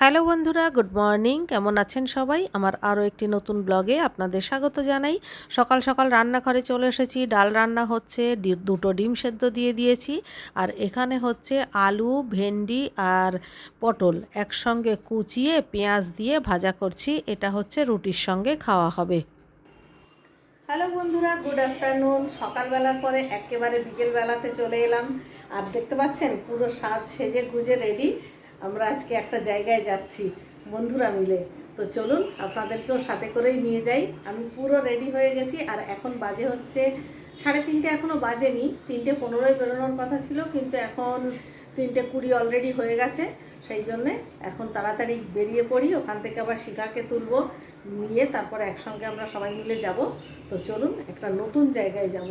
Hello বন্ধুরা, good morning. কেমন আছেন সবাই? আমার আরও একটি নতুন ব্লগে আপনাদের স্বাগত জানাই। সকাল সকাল রান্নাঘরে চলে এসেছি। ডাল রান্না হচ্ছে দুটো ডিম সেদ্ধ দিয়ে দিয়েছি। আর এখানে হচ্ছে আলু, ভেন্ডি আর পটল একসঙ্গে কুচিয়ে পেঁয়াজ দিয়ে ভাজা করছি। এটা হচ্ছে রুটির সঙ্গে খাওয়া হবে। হ্যালো বন্ধুরা, গুড আফটারনুন। সকালবেলার পরে একেবারে বিকেলবেলাতে চলে এলাম। আর দেখতে পাচ্ছেন, পুরো সাজ সেজে গুজে রেডি। আমরা আজকে একটা জায়গায় যাচ্ছি, বন্ধুরা মিলে। তো চলুন, আপনাদেরকেও সাথে করেই নিয়ে যাই। আমি পুরো রেডি হয়ে গেছি, আর এখন বাজে হচ্ছে সাড়ে তিনটে এখনও বাজেনি। তিনটে পনেরোই বেরোনোর কথা ছিল, কিন্তু এখন তিনটে কুড়ি অলরেডি হয়ে গেছে। সেই জন্যে এখন তাড়াতাড়ি বেরিয়ে পড়ি, ওখান থেকে আবার শিখাকে তুলবো, নিয়ে তারপরে একসঙ্গে আমরা সবাই মিলে যাব। তো চলুন, একটা নতুন জায়গায় যাব।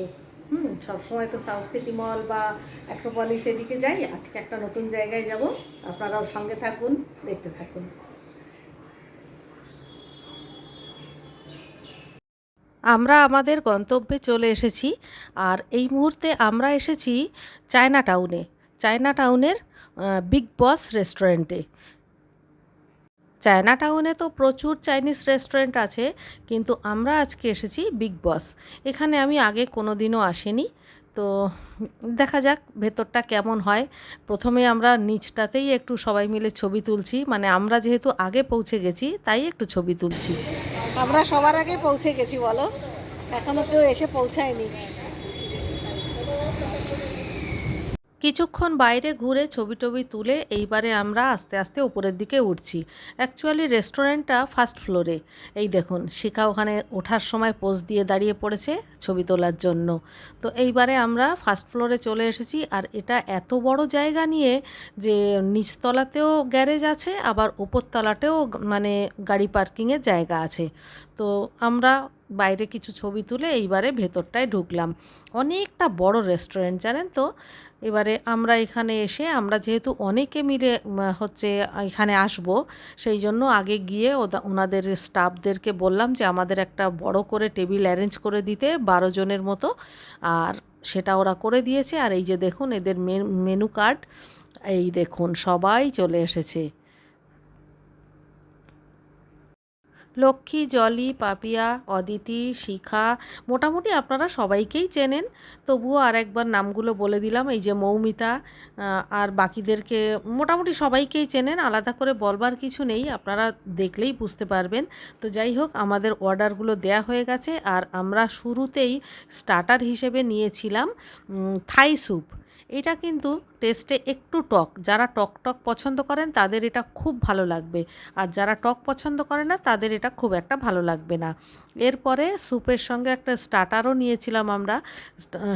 হুম সবসময় তো সাউথ সিটি মল বা অ্যাক্রোপলিস এদিকে যাই। আজকে একটা নতুন জায়গায় যাব। আপনারাও সঙ্গে থাকুন, দেখতে থাকুন। আমরা আমাদের গন্তব্যে চলে এসেছি আর এই মুহূর্তে আমরা এসেছি চায়না টাউনে চায়না টাউনের বিগ বস রেস্টুরেন্টে চায়না টাউনে তো প্রচুর চাইনিজ রেস্টুরেন্ট আছে, কিন্তু আমরা আজকে এসেছি বিগ বস। এখানে আমি আগে কোনো দিনও আসিনি, তো দেখা যাক ভেতরটা কেমন হয়। প্রথমে আমরা নিচটাতেই একটু সবাই মিলে ছবি তুলছি মানে আমরা যেহেতু আগে পৌঁছে গেছি, তাই একটু ছবি তুলছি। আমরা সবার আগে পৌঁছে গেছি, বলো। এখনও কেউ এসে পৌঁছায়নি। কিছুক্ষণ বাইরে ঘুরে ছবি টবি তুলে এইবারে আমরা আস্তে আস্তে উপরের দিকে উঠছি। অ্যাকচুয়ালি রেস্টুরেন্টটা ফার্স্ট ফ্লোরে। এই দেখুন, শিখা ওখানে ওঠার সময় পোজ দিয়ে দাঁড়িয়ে পড়েছে ছবি তোলার জন্য। তো এইবারে আমরা ফার্স্ট ফ্লোরে চলে এসেছি আর এটা এত বড় জায়গা নিয়ে যে নিচতলাতেও গ্যারেজ আছে, আবার ওপরতলাতেও মানে গাড়ি পার্কিংয়ের জায়গা আছে। তো আমরা বাইরে কিছু ছবি তুলে এইবারে ভেতরটায় ঢুকলাম। অনেকটা বড় রেস্টুরেন্ট, জানেন তো? এবারে আমরা এখানে এসে, আমরা যেহেতু অনেকে মিলে হচ্ছে, এখানে আসব, সেই জন্য আগে গিয়ে ওনাদের স্টাফদেরকে বললাম যে, আমাদের একটা বড় করে টেবিল অ্যারেঞ্জ করে দিতে, বারো জনের মতো। আর সেটা ওরা করে দিয়েছে। আর এই যে দেখুন, এদের মেনু কার্ড, এই দেখুন, সবাই চলে এসেছে। লক্ষ্মী, জলি, পাপিয়া, অদিতি, শিখা, মোটামুটি আপনারা সবাইকেই চেনেন। তবুও আর একবার নামগুলো বলে দিলাম, এই যে মৌমিতা আর বাকিদেরকে মোটামুটি সবাইকেই চেনেন, আলাদা করে বলবার কিছু নেই, আপনারা দেখলেই বুঝতে পারবেন। তো যাই হোক, আমাদের অর্ডারগুলো দেয়া হয়ে গেছে, আর আমরা শুরুতেই স্টার্টার হিসেবে নিয়েছিলাম থাই স্যুপ। এটা কিন্তু টেস্টে একটু টক। যারা টক টক পছন্দ করেন, তাদের এটা খুব ভালো লাগবে। আর যারা টক পছন্দ করে না, তাদের এটা খুব একটা ভালো লাগবে না। এরপরে স্যুপের সঙ্গে একটা স্টার্টারও নিয়েছিলাম আমরা।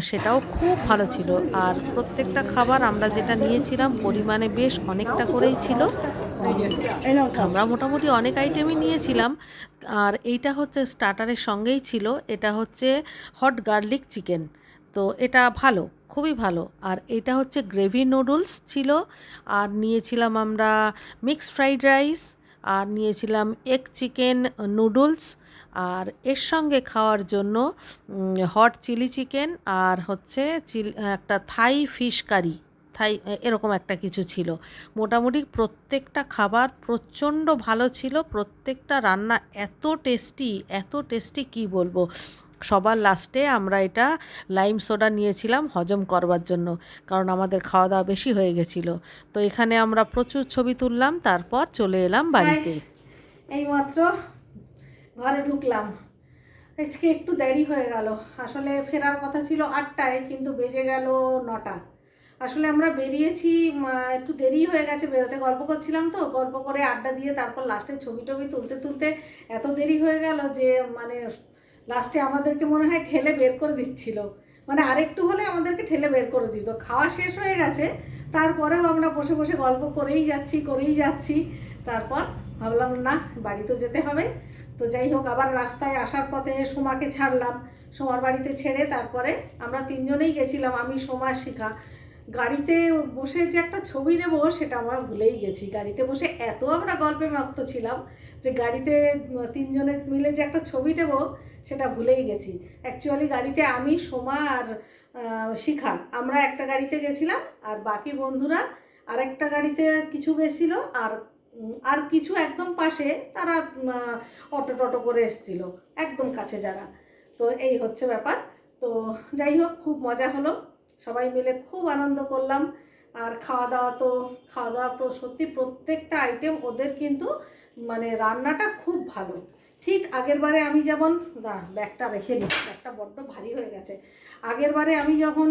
সেটাও খুব ভালো ছিল। আর প্রত্যেকটা খাবার আমরা যেটা নিয়েছিলাম, পরিমাণে বেশ অনেকটা করেই ছিল। আমরা মোটামুটি অনেক আইটেমই নিয়েছিলাম। আর এইটা হচ্ছে স্টার্টারের সঙ্গেই ছিল। এটা হচ্ছে হট গার্লিক চিকেন তো এটা ভালো, খুবই ভালো। আর এটা হচ্ছে গ্রেভি নুডলস ছিল, আর নিয়েছিলাম আমরা মিক্সড ফ্রাইড রাইস, আর নিয়েছিলাম এগ চিকেন নুডলস, আর এর সঙ্গে খাওয়ার জন্য হট চিলি চিকেন, আর হচ্ছে চিল, একটা থাই ফিশ কারি, থাই, এরকম একটা কিছু ছিল। মোটামুটি প্রত্যেকটা খাবার প্রচণ্ড ভালো ছিল, প্রত্যেকটা রান্না এত টেস্টি এত টেস্টি কি বলব? সবার লাস্টে আমরা এটা লাইম সোডা নিয়েছিলাম হজম করবার জন্য কারণ আমাদের খাওয়া দাওয়া বেশি হয়ে গেছিল। তো এখানে আমরা প্রচুর ছবি তুললাম তারপর চলে এলাম বাড়িতে। এইমাত্র ঘরে ঢুকলাম। আজকে একটু দেরি হয়ে গেল। আসলে ফেরার কথা ছিল আটটায় কিন্তু বেজে গেল নটা। আসলে আমরা বেরিয়েছি একটু দেরি হয়ে গেছে বেরোতে গল্প করছিলাম তো গল্প করে আড্ডা দিয়ে তারপর লাস্টে ছবি টবি তুলতে তুলতে এত দেরি হয়ে গেল যে মানে লাস্টে আমাদেরকে মনে হয় ঠেলে বের করে দিচ্ছিল। মানে আরেকটু হলে আমাদেরকে ঠেলে বের করে দিত। খাওয়া শেষ হয়ে গেছে, তারপরেও আমরা বসে বসে গল্প করেই যাচ্ছি করেই যাচ্ছি। তারপর ভাবলাম, না, বাড়ি তো যেতে হবে। তো যাই হোক, আবার রাস্তায় আসার পথে সোমাকে ছাড়লাম। সোমার বাড়িতে ছেড়ে তারপরে আমরা তিনজনেই গেছিলাম, আমি, সোমা, শিখা। গাড়িতে বসে যে একটা ছবি নেব সেটা আমরা ভুলেই গেছি। গাড়িতে বসে এত আমরা গল্পে মত্ত ছিলাম যে গাড়িতে তিনজনে মিলে যে একটা ছবি নেব সেটা ভুলেই গেছি। অ্যাকচুয়ালি গাড়িতে আমি, সোমা আর শিখা। আমরা একটা গাড়িতে গেছিলাম আর বাকি বন্ধুরা আরেকটা গাড়িতে কিছু গেছিল আর আর কিছু একদম পাশে তারা অটো টটো করে এসছিল। একদম কাছে যারা। তো এই হচ্ছে ব্যাপার। তো যাই হোক, খুব মজা হলো। সবাই মিলে খুব আনন্দ করলাম। আর খাওয়া দাওয়া তো খাওয়া দাওয়া সত্যি প্রত্যেকটা আইটেম ওদের কিন্তু মানে রান্নাটা খুব ভালো। ঠিক আগের বারে আমি যেমন ব্যাগটা রেখে নিই ব্যাগটা বড্ড ভারী হয়ে গেছে। আগের বারে আমি যখন,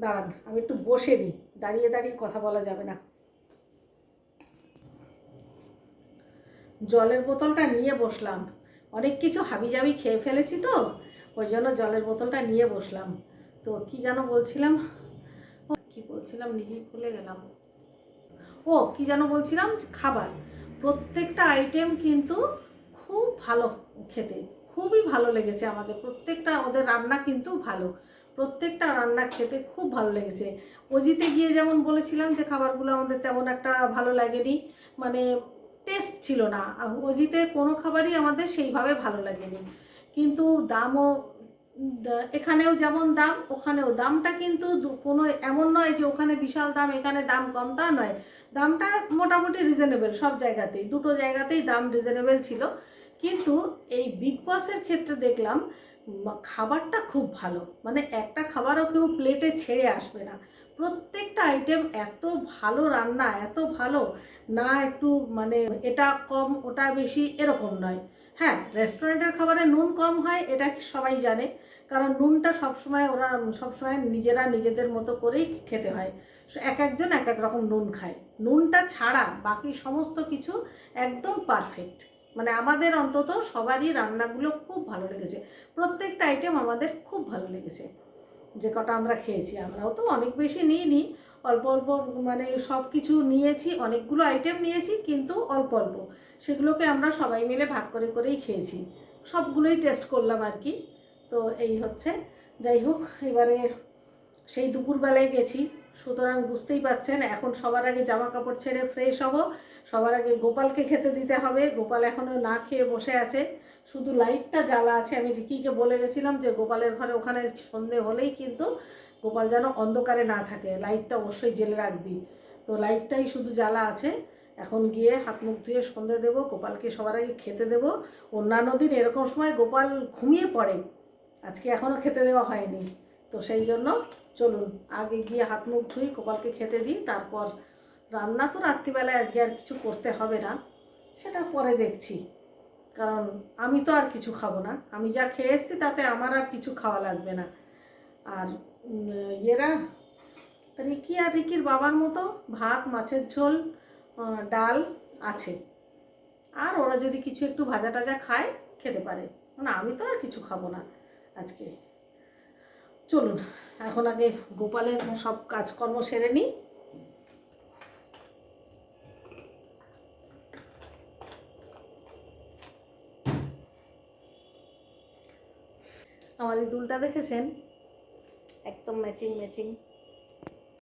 দাঁড়ান, আমি একটু বসে নিই দাঁড়িয়ে দাঁড়িয়ে কথা বলা যাবে না। জলের বোতলটা নিয়ে বসলাম। অনেক কিছু হাবিজাবি খেয়ে ফেলেছি তো, ওই জন্য জলের বোতলটা নিয়ে বসলাম। তো কি যেন বলছিলাম? কি বলছিলাম? নিজেই ভুলে গেলাম। ও, কি যেন বলছিলাম? খাবার। প্রত্যেকটা আইটেম কিন্তু খুব ভালো খেতে। খুবই ভালো লেগেছে আমাদের। প্রত্যেকটা ওদের রান্না কিন্তু ভালো। প্রত্যেকটা রান্না খেতে খুব ভালো লেগেছে। অজিতে গিয়ে যেমন বলেছিলাম যে খাবারগুলো আমাদের তেমন একটা ভালো লাগেনি। মানে টেস্ট ছিল না। অজিতে কোনো খাবারই আমাদের সেইভাবে ভালো লাগেনি। কিন্তু দামও এখানেও যেমন দাম, ওখানেও দামটা কিন্তু কোনো এমন নয় যে ওখানে বিশাল দাম, এখানে দাম কম, তা নয়। দামটা মোটামুটি রিজনেবল সব জায়গাতেই, দুটো জায়গাতেই দাম রিজনেবল ছিল। কিন্তু এই বিগ বসের ক্ষেত্রে দেখলাম খাবারটা খুব ভালো। মানে একটা খাবারও কেউ প্লেটে ছেড়ে আসবে না। প্রত্যেকটা আইটেম এত ভালো রান্না, এত ভালো, না একটু মানে এটা কম, ওটা বেশি, এরকম নয়। হ্যাঁ রেস্টুরেন্টের খাবারে নুন কম হয়, এটা সবাই জানে। কারণ নুনটা সবসময় ওরা সবসময় নিজেরা নিজেদের মতো করেই খেতে হয়। এক একজন এক এক রকম নুন খায়। নুনটা ছাড়া বাকি সমস্ত কিছু একদম পারফেক্ট মানে আমাদের অন্তত সবারই রান্নাগুলো খুব ভালো লেগেছে। প্রত্যেকটা আইটেম আমাদের খুব ভালো লেগেছে। যে কটা আমরা খেয়েছি, আমরাও তো অনেক বেশি নিইনি। অল্প অল্প মানে সব কিছু নিয়েছি, অনেকগুলো আইটেম নিয়েছি, কিন্তু অল্প অল্প। সেগুলোকে আমরা সবাই মিলে ভাগ করে করেই খেয়েছি। সবগুলোই টেস্ট করলাম আর কি। তো এই হচ্ছে। যাই হোক, এবারে সেই দুপুরবেলায় গেছি। সুতরাং বুঝতেই পারছেন, এখন সবার আগে জামা কাপড় ছেড়ে ফ্রেশ হব। সবার আগে গোপালকে খেতে দিতে হবে। গোপাল এখনও না খেয়ে বসে আছে। শুধু লাইটটা জ্বালা আছে। আমি রিকিকে বলে গেছিলাম যে, গোপালের ঘরে ওখানে সন্ধে হলেই কিন্তু গোপাল যেন অন্ধকারে না থাকে। লাইটটা অবশ্যই জেলে রাখবি। তো লাইটটাই শুধু জ্বালা আছে। এখন গিয়ে হাত মুখ ধুয়ে সন্ধে দেবো, গোপালকে সবার আগে খেতে দেবো। অন্যান্য দিন এরকম সময় গোপাল ঘুমিয়ে পড়ে। আজকে এখনও খেতে দেওয়া হয়নি। তো সেই জন্য চলুন, আগে গিয়ে হাত মুখ ধুই গোপালকে খেতে দিই, তারপর রান্না তো রাত্রিবেলায় আজকে আর কিছু করতে হবে না, সেটা পরে দেখছি। কারণ আমি তো আর কিছু খাব না, আমি যা খেয়ে এসেছি তাতে আমার আর কিছু খাওয়া লাগবে না। আর ইয়েরা রিকি আর রিকির বাবার মতো ভাত, মাছের ঝোল ডাল আছে। আর ওরা যদি কিছু একটু ভাজা টাজা খায়, খেতে পারে। না, আমি তো আর কিছু খাব না আজকে। চলুন, এখন আগে গোপালের সব কাজকর্ম সেরে নিই। আমার এই দুলটা দেখেছেন? একদম ম্যাচিং ম্যাচিং